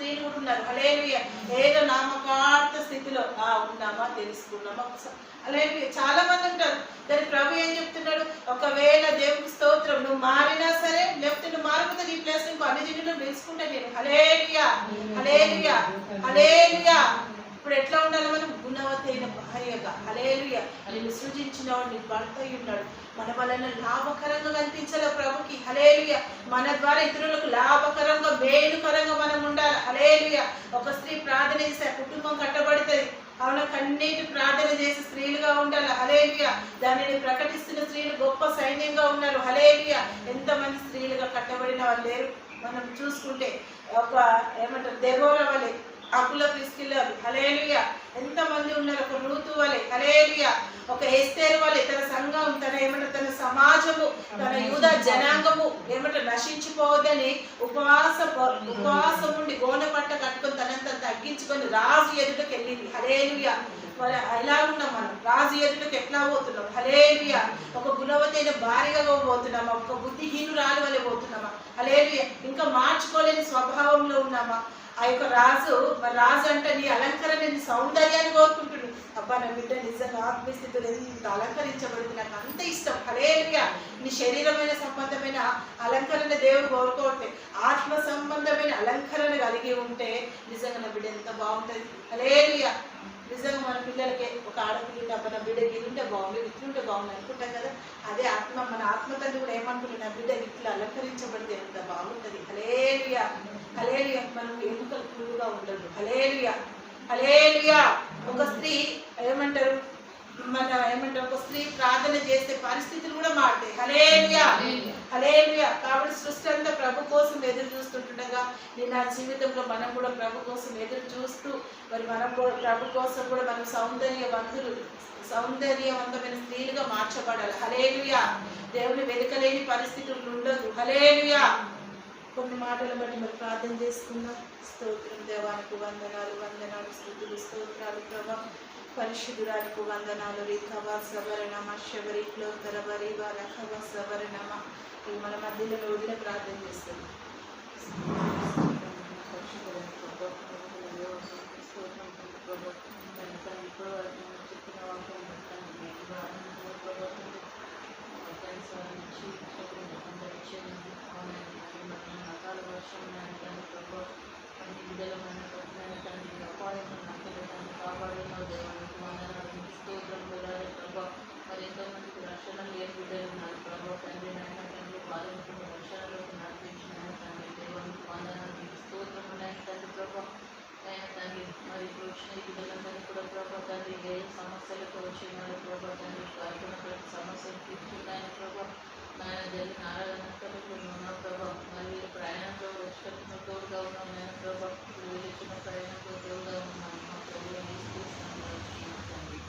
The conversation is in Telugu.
స్త్రీలు కూడా ఉన్నారు హలేలుయ ఏదో నామకార్థ స్థితిలో ఆ ఉన్నామా తెలుసుకున్నామా? ఒకసారి చాలా మంది ఉంటారు. దాని ప్రభు ఏం చెప్తున్నాడు? ఒకవేళ దేవునికి స్తోత్రం నువ్వు మారినా సరే లేకపోతే నువ్వు మారకపోతే నీ ప్లేస్ ఇంకో అన్ని జిల్లు తెలుసుకుంటా నేను. హలేలుయా హలేలుయా హలేలుయా ఇప్పుడు ఎట్లా ఉండాలి మనం? గుణవతైన భార్యగా హలేలుయా నేను సృజించిన వాడిని భర్త ఉన్నాడు మన వలన లాభకరంగా కనిపించాలి ప్రభుకి మన ద్వారా ఇతరులకు లాభకరంగా మేలుకరంగా మనం ఉండాలి. హలేలుయ ఒక స్త్రీ ప్రార్థన చేస్తే కుటుంబం కట్టబడుతుంది. అవున? కన్నీటి ప్రార్థన చేసే స్త్రీలుగా ఉండాలి. హలేలియ దానిని ప్రకటిస్తున్న స్త్రీలు గొప్ప సైన్యంగా ఉన్నారు. హలేలియ ఎంతమంది స్త్రీలుగా కట్టబడిన వాళ్ళు లేరు. మనం చూసుకుంటే ఒక ఏమంటారు? దేవోర వలె అకుల తీసుకెళ్ళారు హలేలియ ఎంతమంది ఉన్నారు? ఒక మృతు వలె. హలేలియ ఒక ఎస్తేరు వాళ్ళు తన సంఘం తన ఏమంటారు తన సమాజము తన యూద జనాంగము ఏమంటారు నశించిపోవద్దని ఉపవాస ఉపవాసం ఉండి గోనె పట్ట కట్టుకొని తనంత తగ్గించుకొని రాజు ఎదుటకి వెళ్ళింది. హలేలుయ మరి ఎలా ఉన్నాం మనం? రాజు ఎదుటకి ఎట్లా పోతున్నాం? హలేలుయ ఒక గుణవతైన భార్యగా పోతున్నాం. ఒక బుద్ధిహీనురాలు పోతున్నామా అలేదు ఇంకా మార్చుకోలేని స్వభావంలో ఉన్నామా ఆ యొక్క రాజు మరి రాజు అంటే నీ అలంకరణ నీ సౌందర్యాన్ని కోరుకుంటున్నాడు అబ్బా నా బిడ్డ నిజంగా ఆత్మస్థితులు ఇంత అలంకరించబడింది నాకు అంత ఇష్టం. హలేలుగా నీ శరీరమైన సంబంధమైన అలంకరణ దేవుడు కోరుకోవట్లే ఆత్మ సంబంధమైన అలంకరణ కలిగి ఉంటే నిజంగా నా బిడ్డ ఎంత బాగుంటుంది. హలేలుగా నిజంగా మన పిల్లలకి ఒక ఆడపిల్ల అబ్బా నా బిడ్డ ఇట్లుంటే బాగుంది ఇట్లుంటే బాగుంది అనుకుంటాం కదా అదే ఆత్మ మన ఆత్మ తండ్రి కూడా ఏమనుకుంటుంది నా బిడ్డ ఇట్లా అలంకరించబడితే ఎంత బాగుంటుంది. హలేలుగా హలేలుయా మనం ఎముకలు పురుగుగా ఉండదు హలేలుయా హలేలుయా ఒక స్త్రీ ఏమంటారు? మన ఏమంటారు? ఒక స్త్రీ ప్రార్థన చేసే పరిస్థితులు కూడా మారుతాయి. హలేలుయా హలేలుయా కాబట్టి సృష్టి అంతా ప్రభు కోసం ఎదురు చూస్తుంటుండగా నేను నా జీవితంలో మనం కూడా ప్రభు కోసం ఎదురు చూస్తూ మరి మనం కూడా ప్రభు కోసం కూడా మనం సౌందర్యవంతులు సౌందర్యవంతమైన స్త్రీలుగా మార్చబడాలి. హలేలుయా దేవుని వెనుకలేని పరిస్థితులు ఉండదు. హలేలుయా కొన్ని మాటలు బట్టి మరి ప్రార్థన చేసుకుందాం. స్తోత్రం దేవానికి వందనాలు వందనాలు స్థుతులు స్తోత్రాలు ప్రభా. పరిశుద్ధురాలకు వందనాలు. రేఖవ సవరణమ శబరి క్లోతరబరి రఖవ సవరణమ ఇవి మన మధ్యలో రోజుల ప్రార్థన చేస్తున్నాం మరి ఎంతో మందికి రక్షణ లేని బిడ్డలు ఉన్నారు ప్రభావ తండ్రి నాయన తండ్రి వారికి వర్షాలకు నడిపించిన తండ్రి దేవునికి వందనాలు మీకు స్తోత్రం ఉన్నాయి తండ్రి ప్రభా ఆయన తండ్రి మరి ఇప్పుడు వచ్చిన బిడ్డలందరినీ కూడా ప్రభా తండ్రి ఏ సమస్యలకు వచ్చినారు ప్రభా తండ్రి వారికి ప్రతి సమస్యలు తీర్చున్నాయన ప్రభా నాయన జరిగిన ఆరాధనలో ఉన్న ప్రభా మరి వీళ్ళ ప్రయాణంలో వచ్చేటప్పుడు తోడుగా ఉన్నాం నేను ప్రభా వీళ్ళు ఇచ్చిన ప్రయాణంలో తోడుగా ఉన్నాను మా ప్రభుత్వం తీసుకుంటున్నాను తండ్రి